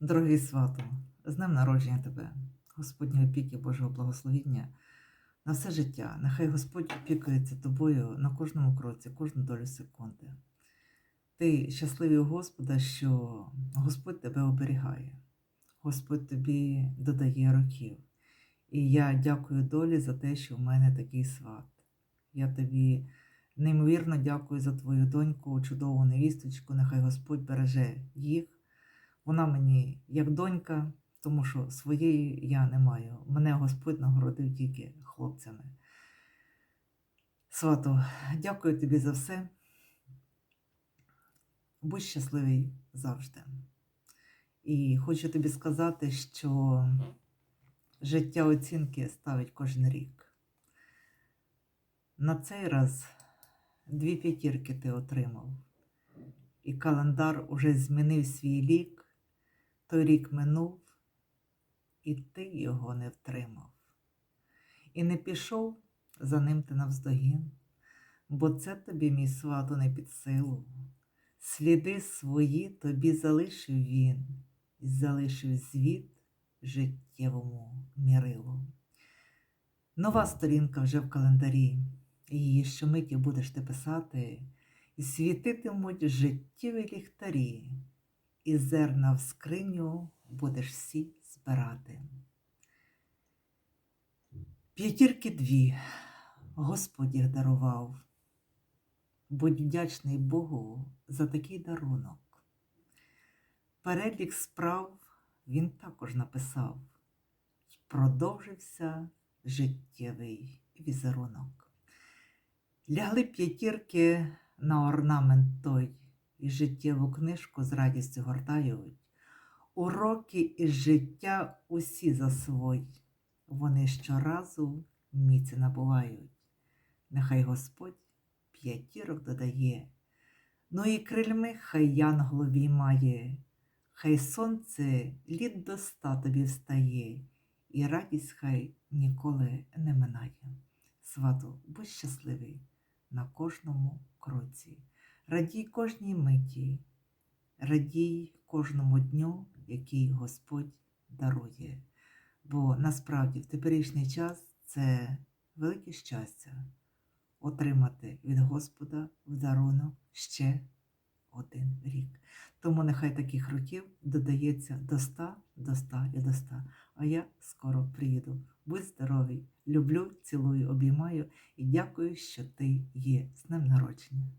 Дорогий свату, з днем народження тебе, Господнього опіки, Божого благословіння на все життя. Нехай Господь опікується тобою на кожному кроці, кожну долю секунди. Ти щасливий у Господа, що Господь тебе оберігає, Господь тобі додає років. І я дякую долі за те, що в мене такий сват. Я тобі неймовірно дякую за твою доньку, чудову невісточку. Нехай Господь береже їх. Вона мені як донька, тому що своєї я не маю. Мене Господь нагородив тільки хлопцями. Свато, дякую тобі за все. Будь щасливий завжди. І хочу тобі сказати, що життя оцінки ставить кожен рік. На цей раз дві п'ятірки ти отримав, і календар уже змінив свій лік. Той рік минув, і ти його не втримав. І не пішов за ним ти навздогін, бо це тобі, мій свату, не під силу. Сліди свої тобі залишив він, і залишив звіт життєвому мірилу. Нова сторінка вже в календарі, її щомиті будеш ти писати, і світитимуть життєві ліхтарі і зерна в скриню будеш всі збирати. П'ятірки дві Господь їх дарував. Будь вдячний Богу за такий дарунок. Перелік справ він також написав, продовжився життєвий візерунок. Лягли п'ятірки на орнамент той і життєву книжку з радістю гортають. Уроки із життя усі засвой, вони щоразу міці набувають. Нехай Господь п'ятірок додає, ну і крильми хай янгол віймає, хай сонце літ до ста тобі встає, і радість хай ніколи не минає. Свату, будь щасливий на кожному кроці. Радій кожній миті, радій кожному дню, який Господь дарує. Бо насправді в теперішній час це велике щастя отримати від Господа в дарунок ще один рік. Тому нехай таких років додається до ста, до ста і до ста. А я скоро приїду. Будь здоровий! Люблю, цілую, обіймаю і дякую, що ти є з днем народження.